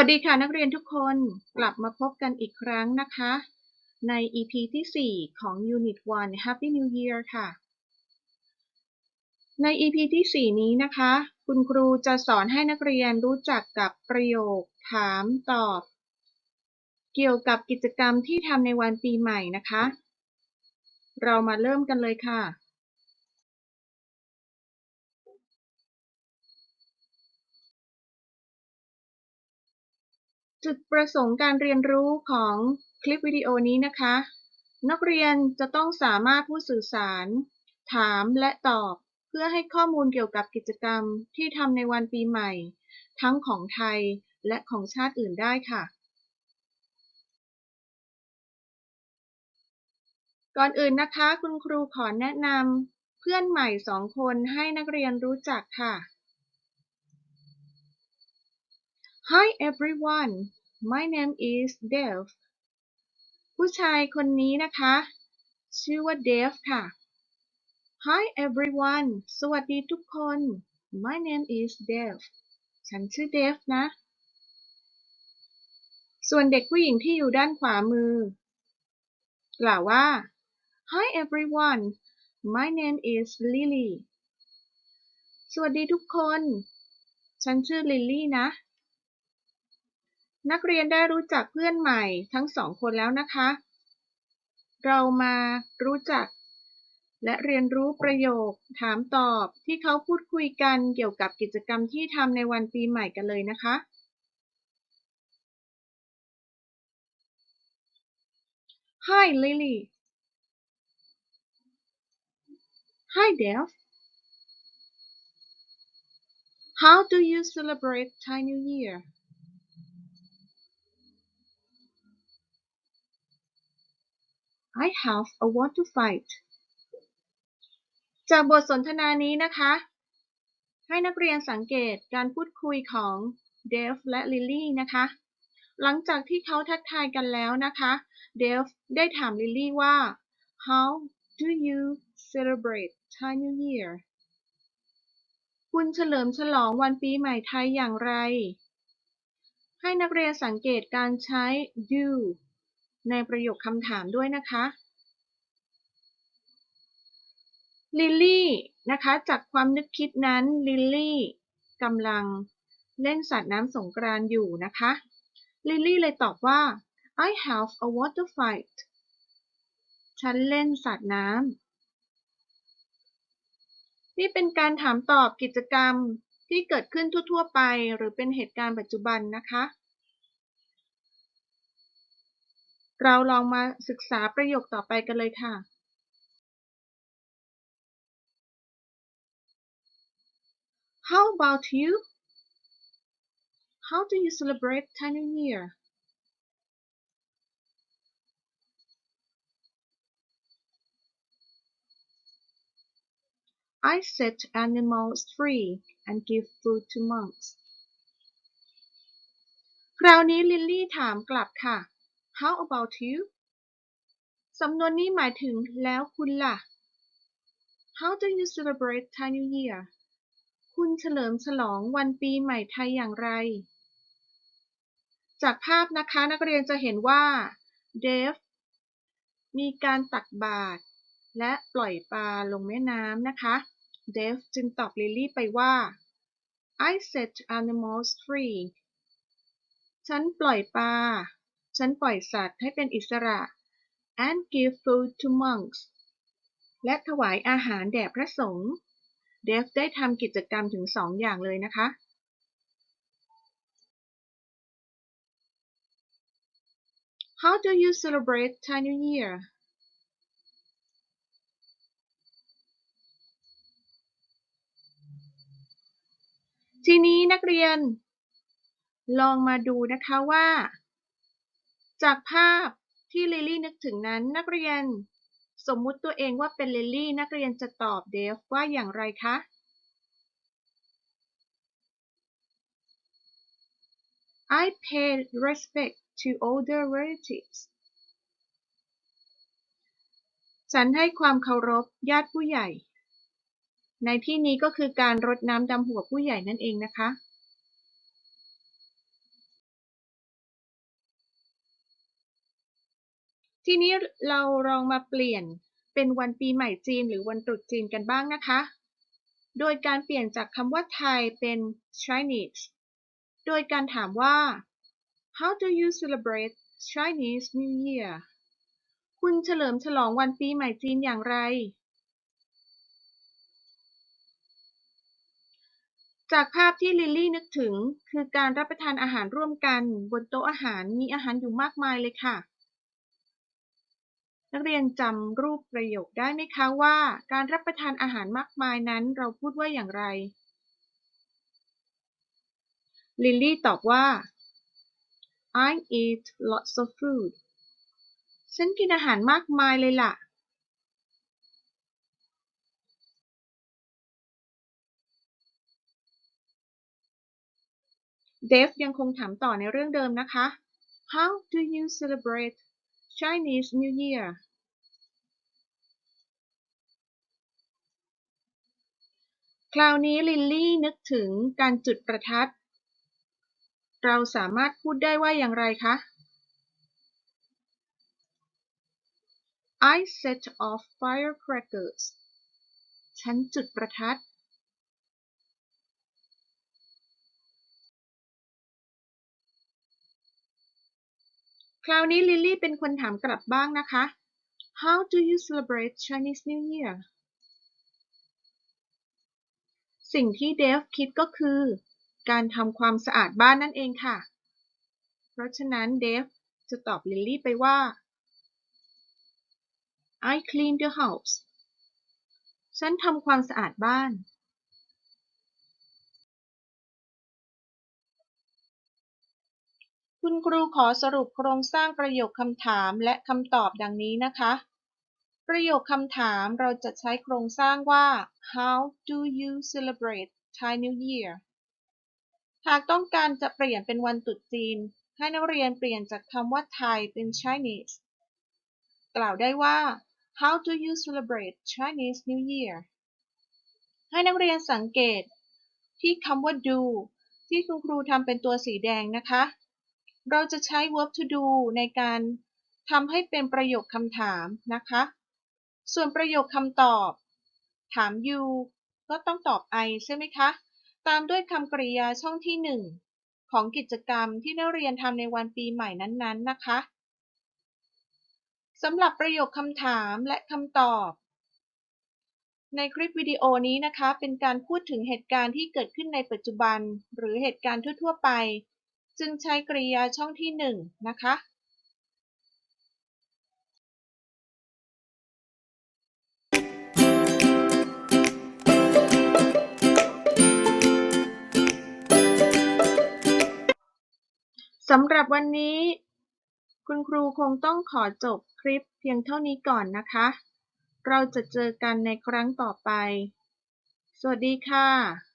วัสดีค่ะนักเรียนทุกคนกลับมาพบกันอีกครั้งนะคะ ใน EP ที่ 4 ของ Unit 1 Happy New Year ค่ะ ใน EP ที่ 4 นี้นะคะ คุณครูจะสอนให้นักเรียนรู้จักกับประโยคถามตอบ เกี่ยวกับกิจกรรมที่ทำในวันปีใหม่นะคะ เรามาเริ่มกันเลยค่ะ จุดประสงค์การเรียนรู้ของคลิปวิดีโอนี้นะคะ นักเรียนจะต้องสามารถพูดสื่อสาร ถามและตอบ เพื่อให้ข้อมูลเกี่ยวกับกิจกรรมที่ทำในวันปีใหม่ ทั้งของไทยและของชาติอื่นได้ค่ะ ก่อนอื่นนะคะ คุณครูขอแนะนำเพื่อนใหม่สองคนให้นักเรียนรู้จักค่ะ Hi everyone my name is Dave ผู้ชายคนนี้นะคะ ชื่อว่า Dave ค่ะ Hi everyone สวัสดีทุกคน my name is Dave ฉันชื่อ Dave นะ ส่วนเด็กผู้หญิงที่อยู่ด้านขวามือ กล่าวว่า Hi everyone my name is Lily สวัสดีทุกคน ฉันชื่อลิลลี่นะ นักเรียนได้รู้จักเพื่อนใหม่ทั้งสองคนแล้วนะคะ เรามารู้จัก และเรียนรู้ประโยค ถามตอบที่เขาพูดคุยกันเกี่ยวกับกิจกรรมที่ทำในวันปีใหม่กันเลยนะคะ Hi Lily Hi Dave How do you celebrate Thai New Year I have a want to fight จากบทสนทนานี้นะคะ ให้นักเรียนสังเกตการพูดคุยของเดฟและลิลลี่นะคะ หลังจากที่เขาทักทายกันแล้วนะคะ เดฟได้ถามลิลลี่ว่า How do you celebrate Thai New Year คุณเฉลิมฉลองวันปีใหม่ไทยอย่างไร ให้นักเรียนสังเกตการใช้ do ในประโยคคำถามด้วยนะคะลิลลี่นะคะจากความนึกคิดนั้นลิลลี่กำลังเล่นสาดน้ำสงกรานอยู่นะคะลิลลี่เลยตอบว่า I have a water fight ฉันเล่นสาดน้ำนี่เป็นการถามตอบกิจกรรมที่เกิดขึ้นทั่วๆไป หรือเป็นเหตุการณ์ปัจจุบันนะคะ เราลองมาศึกษาประโยคต่อไปกันเลยค่ะ How about you? How do you celebrate Thai New Year? I set animals free and give food to monks. คราวนี้ลิลลี่ถามกลับค่ะ How about you? สำนวนนี้หมายถึงแล้วคุณล่ะ How do you celebrate Thai New Year? คุณเฉลิมฉลองวันปีใหม่ไทยอย่างไร จากภาพนะคะนักเรียนจะเห็นว่าเดฟมีการตักบาตรและปล่อยปลาลงแม่น้ำนะคะเดฟจึงตอบลิลลี่ไปว่า I set animals free ฉันปล่อยปลา ฉันปล่อยสัตว์ให้เป็นอิสระ and give food to monks และถวายอาหารแด่พระสงฆ์ เดฟได้ทำกิจกรรมถึงสองอย่างเลยนะคะ How do you celebrate Thai New Year? ทีนี้นักเรียน ลองมาดูนะคะว่า จากภาพที่ลิลลี่นึกถึงนั้นนักเรียน สมมุติตัวเองว่าเป็นลิลลี่นักเรียนจะตอบเดฟว่าอย่างไรคะ I pay respect to older relatives ฉันให้ความเคารพญาติผู้ใหญ่ ในที่นี้ก็คือการรดน้ำดำหัวผู้ใหญ่นั่นเองนะคะ ทีนี้เราลองมาเปลี่ยนเป็นวันปีใหม่จีนหรือวันตรุษจีนกันบ้างนะคะ โดยการเปลี่ยนจากคำว่าไทยเป็น Chinese โดยการถามว่า How do you celebrate Chinese New Year คุณเฉลิมฉลองวันปีใหม่จีนอย่างไร จากภาพที่ลิลลี่นึกถึงคือการรับประทานอาหารร่วมกัน บนโต๊ะอาหารมีอาหารอยู่มากมายเลยค่ะ นักเรียนจำรูปประโยคได้ไหมคะว่า การรับประทานอาหารมากมายนั้นเราพูดว่าอย่างไร ลิลลี่ตอบว่า I eat lots of food ฉันกินอาหารมากมายเลยล่ะ เดฟยังคงถามต่อในเรื่องเดิมนะคะ How do you celebrate Chinese New Year คราวนี้ลิลลี่นึกถึงการจุดประทัด เราสามารถพูดได้ว่าอย่างไรคะ I set off firecrackers ฉันจุดประทัด คราวนี้ลิลลี่เป็นคนถามกลับบ้างนะคะ How do you celebrate Chinese New Year สิ่งที่เดฟคิดก็คือ การทำความสะอาดบ้านนั่นเองค่ะ เพราะฉะนั้นเดฟจะตอบลิลลี่ไปว่า I clean the house ฉันทำความสะอาดบ้าน คุณครูขอสรุปโครงสร้างประโยคคำถามและคำตอบดังนี้นะคะ ประโยคคำถามเราจะใช้โครงสร้างว่า How do you celebrate Thai New Year หากต้องการจะเปลี่ยนเป็นวันตรุษจีน ให้นักเรียนเปลี่ยนจากคำว่า Thai เป็น Chinese กล่าวได้ว่า How do you celebrate Chinese New Year ให้นักเรียนสังเกตที่คำว่า do ที่คุณครูทำเป็นตัวสีแดงนะคะ เราจะใช้ verb to do ในการทำให้เป็นประโยคคำถามนะคะ ส่วนประโยคคำตอบ ถาม you ก็ต้องตอบ I ใช่ไหมคะ ตามด้วยคำกริยาช่องที่ 1 ของกิจกรรมที่นักเรียนทำในวันปีใหม่นั้นๆนะคะสำหรับประโยคคำถามและคำตอบ ในคลิปวิดีโอนี้นะคะ เป็นการพูดถึงเหตุการณ์ที่เกิดขึ้นในปัจจุบัน หรือเหตุการณ์ทั่ว ๆ ไป จึงใช้กริยาช่องที่ 1 นะคะ สำหรับวันนี้ คุณครูคงต้องขอจบคลิปเพียงเท่านี้ก่อนนะคะ เราจะเจอกันในครั้งต่อไป สวัสดีค่ะ